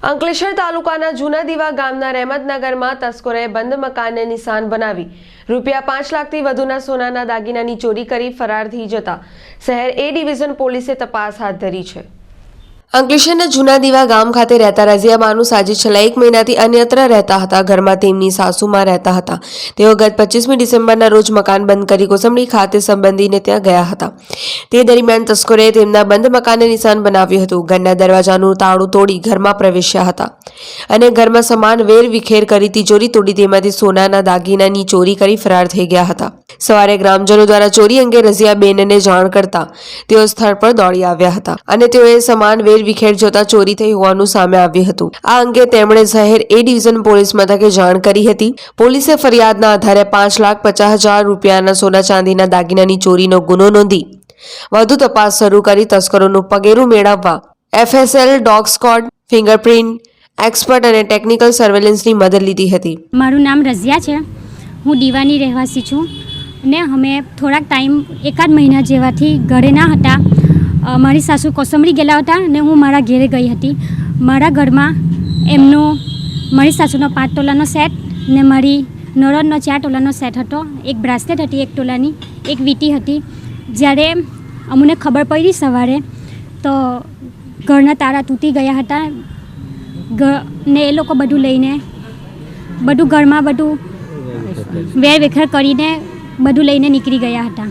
અંકલેશ્વર તાલુકાના જૂના દીવા ગામના રહેમતનગરમાં તસ્કરોએ બંધ મકાનને નિશાન બનાવી રૂપિયા પાંચ લાખથી વધુના સોનાના દાગીનાની ચોરી કરી ફરાર થઈ જતા શહેર એ ડિવિઝન પોલીસે તપાસ હાથ ધરી છે. અંકલેશ્વરના જૂના દીવા ગામ ખાતે રહેતા રઝિયાબાનુ સાજી છેલ્લા એક મહિનાથી અન્યત્ર રહેતા હતા. ઘરમાં તેમની સાસુમાં રહેતા હતા. તેઓ ગત પચીસમી ડિસેમ્બરના રોજ મકાન બંધ કરી કોસંબડી ખાતે સંબંધીને ત્યાં ગયા હતા. તે દરમિયાન તસ્કરોએ તેમના બંધ મકાનને નિશાન બનાવ્યું હતું. ઘરના દરવાજાનું તાળું તોડી ઘરમાં પ્રવેશ્યા હતા અને ઘરમાં સમાન વેર વિખેર કરી તિજોરી તોડી તેમાંથી સોનાના દાગીનાની ચોરી કરી ફરાર થઈ ગયા હતા. સવારે ગ્રામજનો દ્વારા ચોરી અંગે રઝિયાબેનને જાણ કરતા તેઓ સ્થળ પર દોડી આવ્યા હતા અને તેઓએ સમાન વેર વિખેર જોતા ચોરી થઈ હોવાનું સામે આવ્યું હતું. આ અંગે તેમણે શહેર એ ડિવિઝન પોલીસ મથકે જાણ કરી હતી. પોલીસે ફરિયાદના આધારે પાંચ લાખ પચાસ હજાર રૂપિયાના સોના ચાંદીના દાગીનાની ચોરીનો ગુનો નોંધી વધુ તપાસ શરૂ કરી તસ્કરોનું પગેરું મેળવવા FSL, dog squad, fingerprint, expert અને ટેકનિકલ સર્વેલન્સની મદદ લીધી હતી. મારું નામ રઝિયા છે. હું દીવાની રહેવાસી છું. ને અમે થોડાક ટાઈમ એકાદ મહિના જેવાથી ઘરે ના હતા. મારી સાસુ કોસંબડી ગયેલા હતા ને હું મારા ઘેરે ગઈ હતી. મારા ઘરમાં એમનો, મારી સાસુનો પાંચ તોલાનો સેટ ને મારી નણંદનો ચાર તોલાનો સેટ હતો. એક બ્રાસલેટ હતી, એક તોલાની, એક વીંટી હતી. જ્યારે અમને ખબર પડી સવારે, તો ઘરના તારા તૂટી ગયા હતા. ને એ લોકો બધું લઈને, બધું ઘરમાં બધું વેર વેખર કરીને બધું લઈને નીકળી ગયા હતા.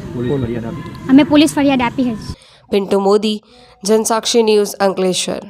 અમે પોલીસ ફરિયાદ આપી હતી. પિન્ટુ મોદી જનસાક્ષી ન્યૂઝ અંકલેશ્વર.